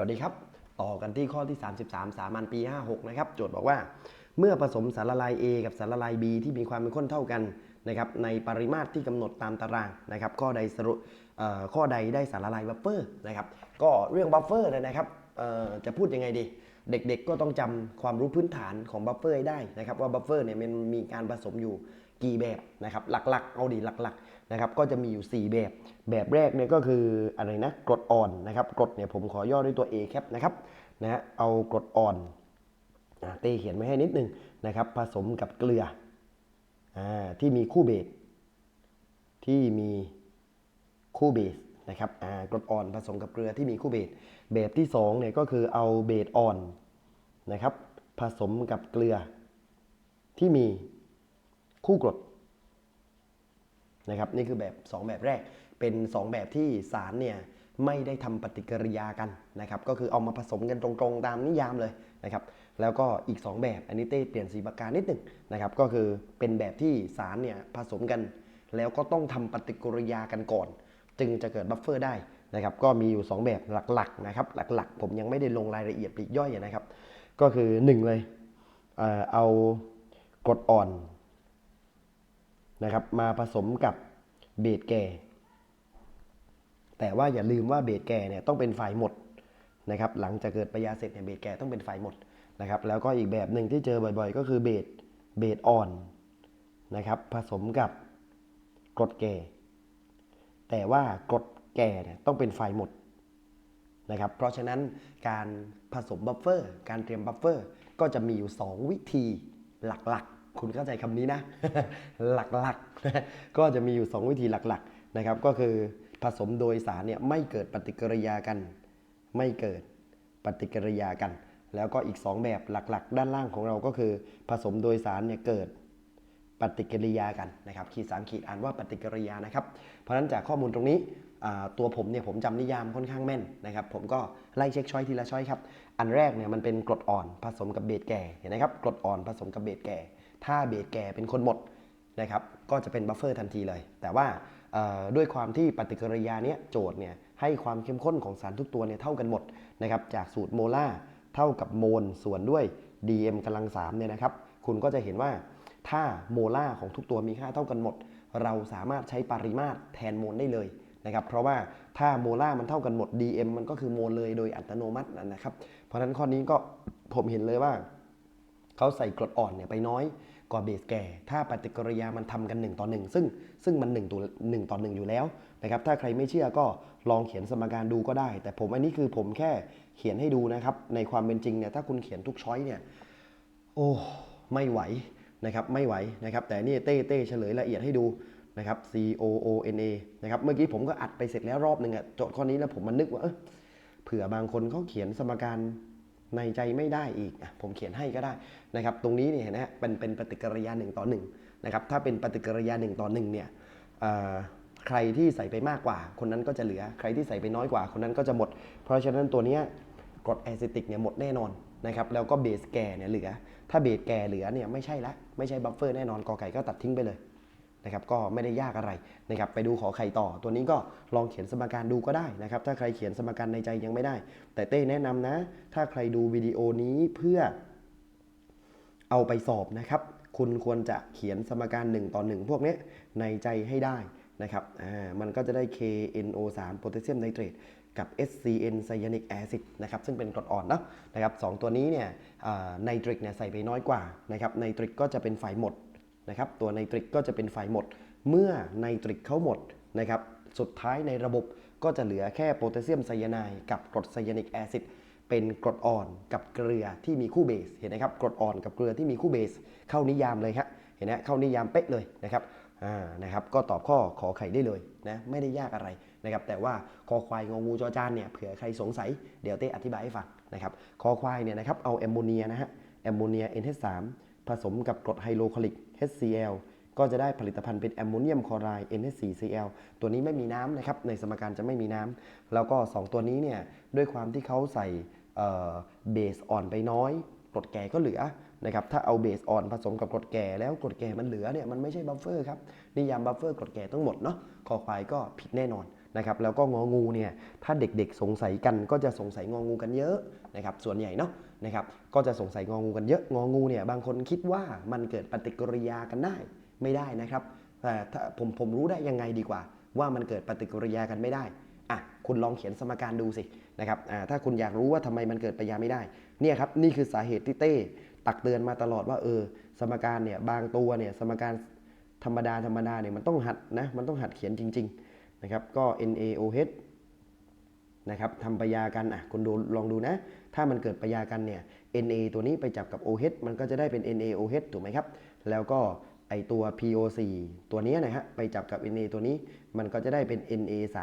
วัสดีครับ ต่อกันที่ข้อที่ 33 สามัญปี 56 นะครับ โจทย์บอกว่า เมื่อผสมสารละลาย A กับสารละลาย B ที่มีความเป็นข้นเท่ากันนะครับในปริมาตรที่กำหนดตามตารางนะครับข้อใดสรุปข้อใดได้สารละลายบัฟเฟอร์นะครับก็เรื่องบัฟเฟอร์นะครับจะพูดยังไงดี เด็กๆก็ต้องจำความรู้พื้นฐานของบัฟเฟอร์ได้นะครับว่าบัฟเฟอร์เนี่ยมันมีการผสมอยู่กี่แบบนะครับหลักๆ เอาดีหลักๆ นะครับก็จะมีอยู่ 4 แบบ แบบแรกเนี่ยก็คืออะไรนะกรดอ่อนนะครับกรดเนี่ยผมขอย่อด้วยตัว A แคปนะครับนะเอากรดอ่อนเตเขียนไว้ให้นิดนึงนะครับผสมกับเกลืออที่มีคู่เบสที่มีคู่เบสนะครับกรดอ่อนผสมกับเกลือที่มีคู่เบสแบบที่2เนี่ยก็คือเอาเบสอ่อนนะครับผสมกับเกลือที่มีคู่กรด นะครับนี่คือแบบ 2 แบบแรก เป็น 2 แบบที่สารเนี่ยไม่ได้ทำปฏิกิริยากันนะครับก็คือเอามาผสมกันตรงๆตามนิยามเลยนะครับแล้วก็อีก 2 แบบอันนี้เต้เปลี่ยนสีปากกานิดหนึ่งนะครับก็คือเป็นแบบที่สารเนี่ยผสมกัน แล้วก็ต้องทำปฏิกิริยากันก่อน จึงจะเกิดบัฟเฟอร์ได้นะครับก็มีอยู่ 2 แบบหลักๆนะครับหลักๆ ผมยังไม่ได้ลงรายละเอียดปลีกย่อยนะครับ ก็คือ 1 เลยเอ่อเอากรดอ่อนนะครับมาผสมกับ เบสแก่ แต่ว่าอย่าลืมว่าเบสแก่เนี่ยต้องเป็นฝ่ายหมดนะครับ หลังจากเกิดปริยาเสร็จเนี่ยเบสแก่ต้องเป็นฝ่ายหมดนะครับ แล้วก็อีกแบบหนึ่งที่เจอบ่อยๆ ก็คือเบสเบสอ่อนนะครับผสมกับกรดแก่ แต่ว่ากรดแก่เนี่ยต้องเป็นฝ่ายหมดนะครับ เพราะฉะนั้นการผสมบัฟเฟอร์ การเตรียมบัฟเฟอร์ ก็จะมีอยู่ 2 วิธีหลักๆ คุณเข้าใจคำนี้นะ หลักๆ ก็จะมีอยู่ 2 วิธีหลักๆนะครับ ก็คือผสมโดยสารเนี่ยไม่เกิดปฏิกิริยากัน ไม่เกิดปฏิกิริยากัน แล้วก็อีก 2 แบบหลักๆ ด้านล่างของเราก็คือ ผสมโดยสารเนี่ยเกิดปฏิกิริยากันนะครับ ขีดสามขีดอ่านว่าปฏิกิริยานะครับ เพราะฉะนั้นจากข้อมูลตรงนี้ตัวผมเนี่ยผมจำนิยามค่อนข้างแม่นนะครับ ผมก็ไล่เช็คช้อยทีละช้อยครับ อันแรกเนี่ยมันเป็นกรดอ่อนผสมกับเบสแก่เห็นไหมครับกรดอ่อนผสมกับเบสแก่ ถ้าเบสแก่เป็นคนหมดนะครับก็จะเป็นบัฟเฟอร์ทันทีเลย แต่ว่าด้วยความที่ปฏิกิริยาเนี้ยโจทย์เนี่ยให้ความเข้มข้นของสารทุกตัวเนี่ยเท่ากันหมดนะครับจากสูตรโมลาเท่ากับโมลส่วนด้วย dm กำลัง3เนี่ยนะครับคุณก็จะเห็นว่าถ้าโมลาของทุกตัวมีค่าเท่ากันหมด เราสามารถใช้ปริมาตรแทนโมลได้เลยนะครับเพราะว่าถ้าโมลามันเท่ากันหมด dm มันก็คือโมลเลยโดยอัตโนมัตินะครับเพราะฉะนั้นข้อนี้ก็ผมเห็นเลยว่าเขาใส่กรดอ่อนเนี่ยไปน้อย กว่าเบสแก่ ถ้าปฏิกิริยามันทำกัน 1 ต่อ 1 ซึ่งซึ่งมัน1ตัว1ต่อ 1 อยู่แล้วนะครับถ้าใครไม่เชื่อก็ลองเขียนสมการดูก็ได้ แต่ผมอันนี้คือผมแค่เขียนให้ดูนะครับ ในความเป็นจริงเนี่ยถ้าคุณเขียนทุกช้อยเนี่ยโอ้ไม่ไหวนะครับไม่ไหวนะครับแต่นี่เต้เต้เฉลยละเอียดให้ดูนะครับ C O O N A นะครับเมื่อกี้ผมก็อัดไปเสร็จแล้วรอบหนึ่งอะโจทย์ข้อนี้แล้วผมมันนึกว่าเออเผื่อบางคนเขาเขียนสมการ ในใจไม่ได้อีก ผมเขียนให้ก็ได้นะครับ ตรงนี้เนี่ยเห็นะฮะเป็นเป็นปฏิกิริยา1ต่อ1นะครับ ถ้าเป็นปฏิกิริยา1ต่อ1เนี่ยเอ่อใครที่ใส่ไปมากกว่า คนนั้นก็จะเหลือ ใครที่ใส่ไปน้อยกว่า คนนั้นก็จะหมด เพราะฉะนั้นตัวนี้กรดแอซิติกเนี่ยหมดแน่นอนนะครับ แล้วก็เบสแก่เนี่ยเหลือ ถ้าเบสแก่เหลือเนี่ยไม่ใช่ละ ไม่ใช่บัฟเฟอร์แน่นอน กอไก่ก็ตัดทิ้งไปเลย นะครับก็ไม่ได้ยากอะไรนะครับไปดูขอไข่ต่อ ตัวนี้ก็ลองเขียนสมการดูก็ได้นะครับถ้าใครเขียนสมการในใจยังไม่ได้ แต่เต้แนะนำนะ ถ้าใครดูวิดีโอนี้เพื่อเอาไปสอบนะครับ คุณควรจะเขียนสมการ 1 ต่อ 1 พวกนี้ในใจให้ได้นะครับอ่ามันก็จะได้ KNO3 โพแทสเซียมไนเตรตกับ SCN ไซยานิกแอซิดนะครับซึ่งเป็นกรดอ่อนเนาะนะครับสองตัวนี้เนี่ยไนตริกเนี่ยใส่ไปน้อยกว่านะครับไนตริกก็จะเป็นฝ่ายหมด นะครับตัวไนตริกก็จะเป็นฝ่ายหมด เมื่อไนตริกเขาหมดนะครับสุดท้ายในระบบก็จะเหลือแค่โพแทสเซียมไซยาไนด์กับกรดไซยานิกแอซิดเป็นกรดอ่อนกับเกลือที่มีคู่เบสเห็นไหมครับกรดอ่อนกับเกลือที่มีคู่เบส เข้านิยามเลยครับเห็นไหมเข้านิยามเป๊ะเลยนะครับอ่านะครับก็ตอบข้อขอไข่ได้เลยนะไม่ได้ยากอะไรนะครับแต่ว่าคอควายงองูจอจานเนี่ยเผื่อใครสงสัยเดี๋ยวเต้อธิบายให้ฟังนะครับคอควายเนี่ยนะครับเอาแอมโมเนียนะฮะแอมโมเนีย NH3 ผสมกับกรดไฮโดรคลอริก HCl ก็จะได้ผลิตภัณฑ์เป็นแอมโมเนียมคลอไรด์ NH4Cl ตัวนี้ไม่มีน้ำนะครับ ในสมการจะไม่มีน้ำ แล้วก็ 2 ตัวนี้เนี่ย ด้วยความที่เขาใส่เบสอ่อนไปน้อยกรดแก่ก็เหลือนะครับ ถ้าเอาเบสอ่อนผสมกับกรดแก่แล้วกรดแก่มันเหลือเนี่ย มันไม่ใช่บัฟเฟอร์ครับ นิยามบัฟเฟอร์กรดแก่ต้องหมดเนาะ คอควายก็ผิดแน่นอน นะครับแล้วก็งองูเนี่ยถ้าเด็กๆสงสัยกันก็จะสงสัยงองูกันเยอะนะครับส่วนใหญ่เนาะนะครับก็จะสงสัยงองูกันเยอะงองูเนี่ยบางคนคิดว่ามันเกิดปฏิกิริยากันได้ไม่ได้นะครับแต่ผมผมรู้ได้ยังไงดีกว่า ว่ามันเกิดปฏิกิริยากันไม่ได้อะคุณลองเขียนสมการดูสินะครับอ่าถ้าคุณอยากรู้ว่าทำไมมันเกิดปฏิกิริยาไม่ได้เนี่ยครับนี่คือสาเหตุที่เต้ตักเตือนมาตลอดว่าเออสมการเนี่ยบางตัวเนี่ยสมการธรรมดาธรรมดาเนี่ยมันต้องหัดนะมันต้องหัดเขียนจริง ๆ นะครับก็ NaOH นะครับทำปะยากันอะคุณดูลองดูนะ ถ้ามันเกิดปะยากันเนี่ย Na ตัวนี้ไปจับกับ OH มันก็จะได้เป็น NaOH ถูกไหมครับ แล้วก็ไอตัว PO4 ตัวนี้นะฮะไปจับกับ Na ตัวนี้มันก็จะได้เป็น Na3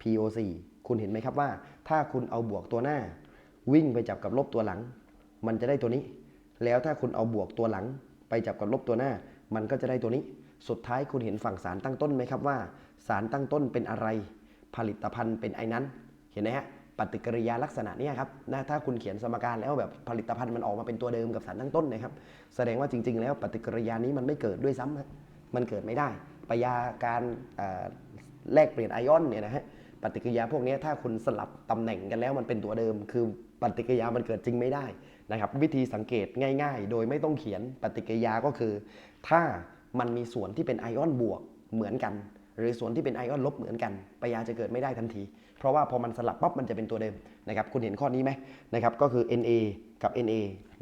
PO4 คุณเห็นไหมครับว่า ถ้าคุณเอาบวกตัวหน้า วิ่งไปจับกับลบตัวหลัง มันจะได้ตัวนี้ แล้วถ้าคุณเอาบวกตัวหลัง ไปจับกับลบตัวหน้า มันก็จะได้ตัวนี้ สุดท้ายคุณเห็นฝั่งสารตั้งต้นไหมครับว่า สารตั้งต้นเป็นอะไร ผลิตภัณฑ์เป็นไอ้นั้น เห็นไหมฮะปฏิกิริยาลักษณะนี้ครับนะถ้าคุณเขียนสมการแล้วแบบผลิตภัณฑ์มันออกมาเป็นตัวเดิมกับสารตั้งต้นนะครับ แสดงว่าจริง ๆ แล้วปฏิกิริยานี้มันไม่เกิดด้วยซ้ำมันเกิดไม่ได้ปฏิกิริยาการแลกเปลี่ยนไอออนเนี่ยนะฮะปฏิกิริยาพวกนี้ถ้าคุณสลับตำแหน่งกันแล้วมันเป็นตัวเดิม คือปฏิกิริยามันเกิดจริงไม่ได้นะครับ วิธีสังเกตง่าย ๆ โดยไม่ต้องเขียนปฏิกิริยาก็คือ ถ้ามันมีส่วนที่เป็นไอออนบวกเหมือนกัน หรือส่วนที่เป็นไอออนลบเหมือนกันปยาจะเกิดไม่ได้ทันที เพราะว่าพอมันสลับปั๊บมันจะเป็นตัวเดิมนะครับคุณเห็นข้อนี้ไหมนะครับก็คือ Na กับ Na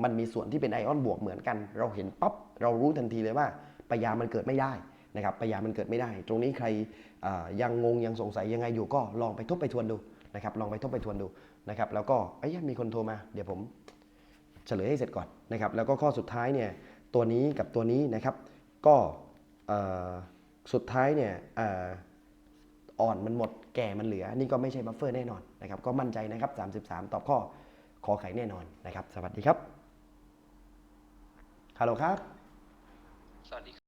มันมีส่วนที่เป็นไอออนบวกเหมือนกัน เราเห็นปั๊บเรารู้ทันทีเลยว่าปยามันเกิดไม่ได้นะครับปยามันเกิดไม่ได้ ตรงนี้ใครยังงงยังสงสัยยังไงอยู่ก็ลองไปทบไปทวนดูนะครับลองไปทบไปทวนดูนะครับแล้วก็เอ้ยมีคนโทรมาเดี๋ยวผมเฉลยให้เสร็จก่อนนะครับแล้วก็ข้อสุดท้ายเนี่ยตัวนี้กับตัวนี้นะครับก็เอ่อ สุดท้ายเนี่ยอ่อนมันหมดแก่มันเหลือ นี่ก็ไม่ใช่บัฟเฟอร์แน่นอนนะครับ ก็มั่นใจนะครับ 33 ตอบข้อขอไข่แน่นอนนะครับ สวัสดีครับฮัลโหลครับ สวัสดี